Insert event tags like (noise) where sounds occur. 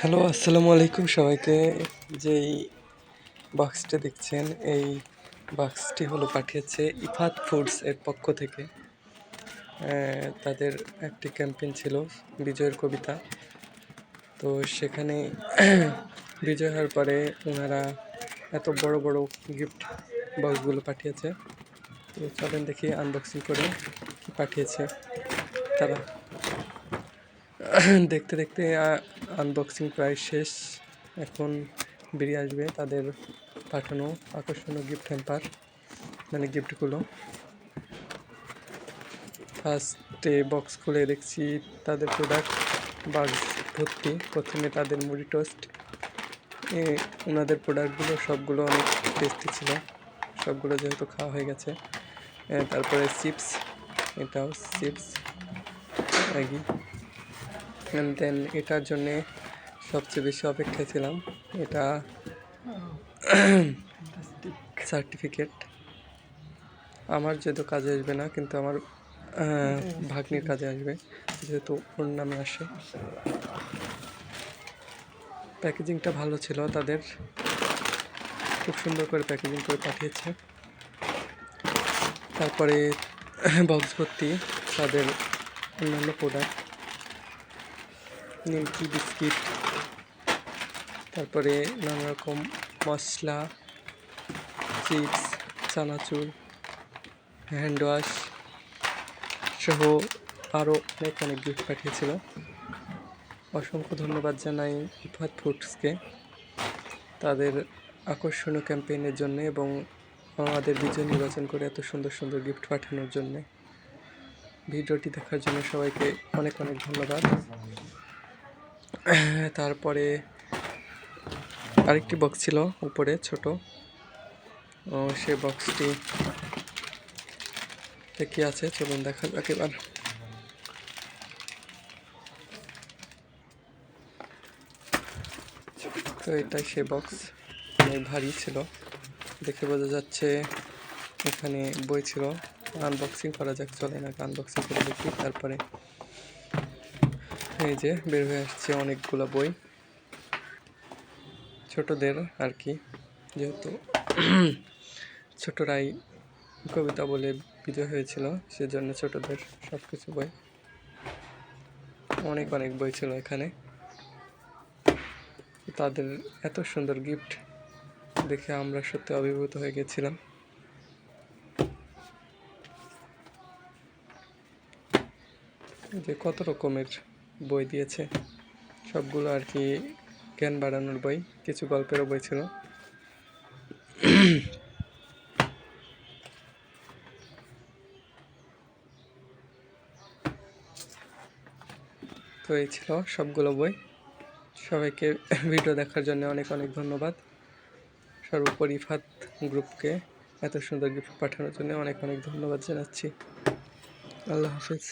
Hello আসসালামু আলাইকুম সবাইকে। যেই বক্সটা দেখছেন, এই বক্সটি হলো পাঠিয়েছে ইফাত ফুডস এর পক্ষ থেকে। তাদের একটি ক্যাম্পেইন ছিল বিজয়ের কবিতা। তো সেখানে (clears throat) বিজয় হওয়ার পরে ওনারা এত বড় বড় গিফট বক্সগুলো পাঠিয়েছে। তো চলেন দেখি আনবক্সিং করে পাঠিয়েছে তারা। দেখতে দেখতে আনবক্সিং প্রায় শেষ। এখন বেরিয়ে আসবে তাদের পাঠানো আকর্ষণীয় গিফট হ্যাম্পার মানে গিফটগুলো ফার্স্টে বক্স খুলে দেখছি তাদের প্রোডাক্ট বাক্স ভর্তি। প্রথমে তাদের মুড়ি টোস্ট ওনাদের প্রোডাক্টগুলো সবগুলো অনেক টেস্টি ছিল। সবগুলো যেহেতু খাওয়া হয়ে গেছে। তারপরে চিপস এটাও চিপস ম্যাগি দেন এটার জন্যে সবচেয়ে বেশি অপেক্ষায় ছিলাম। এটা সার্টিফিকেট আমার যেহেতু কাজে আসবে না, কিন্তু আমার ভাগ্নির কাজে আসবে, যেহেতু ওর নামে আসে। প্যাকেজিংটা ভালো ছিল তাদের। খুব সুন্দর করে প্যাকেজিং করে পাঠিয়েছে। তারপরে, বক্স ভর্তি তাদের অন্যান্য প্রোডাক্ট নিমকি বিস্কিট, তারপরে নানা রকম মশলা, চিপস, চানাচুর, হ্যান্ড ওয়াশ সহ আরও অনেক অনেক গিফট পাঠিয়েছিল। অসংখ্য ধন্যবাদ জানাই ইফাত ফুডসকে। তাদের আকর্ষণীয় ক্যাম্পেইনের জন্য এবং আমাদের বিজয় নির্বাচন করে এত সুন্দর সুন্দর গিফট পাঠানোর জন্য। ভিডিওটি দেখার জন্য সবাইকে অনেক অনেক ধন্যবাদ। (coughs) তারপরে আরেকটি বক্স ছিল উপরে, ছোট। ও সে বক্সটি কি আছে? চলুন দেখা যাক এবার তো এটাই সে বক্স অনেক ভারী ছিল। দেখে বোঝা যাচ্ছে এখানে বই ছিল। আনবক্সিং করা যাক চলে না আনবক্সিং করে দেখি। তারপরে এই যে বের হয়ে আসছে অনেকগুলো বই। ছোটদের আর কি, যেহেতু ছোটরাই কবিতা বলে বিজয় হয়েছিল, সেজন্য ছোটদের সব কিছু বই। অনেক অনেক বই ছিল এখানে। তাদের এত সুন্দর গিফট দেখে আমরা সত্যি অভিভূত হয়ে গেছিলাম। যে কত রকমের বই দিয়েছে। সবগুলো আর কি জ্ঞান বাড়ানোর বই, কিছু গল্পেরও বই ছিল। তো এই ছিল সবগুলো বই। সবাইকে ভিডিও দেখার জন্য অনেক অনেক ধন্যবাদ। সর্বোপরি ফাত গ্রুপকে এত সুন্দর গিফট পাঠানোর জন্য অনেক অনেক ধন্যবাদ জানাচ্ছি। আল্লাহ হাফিজ।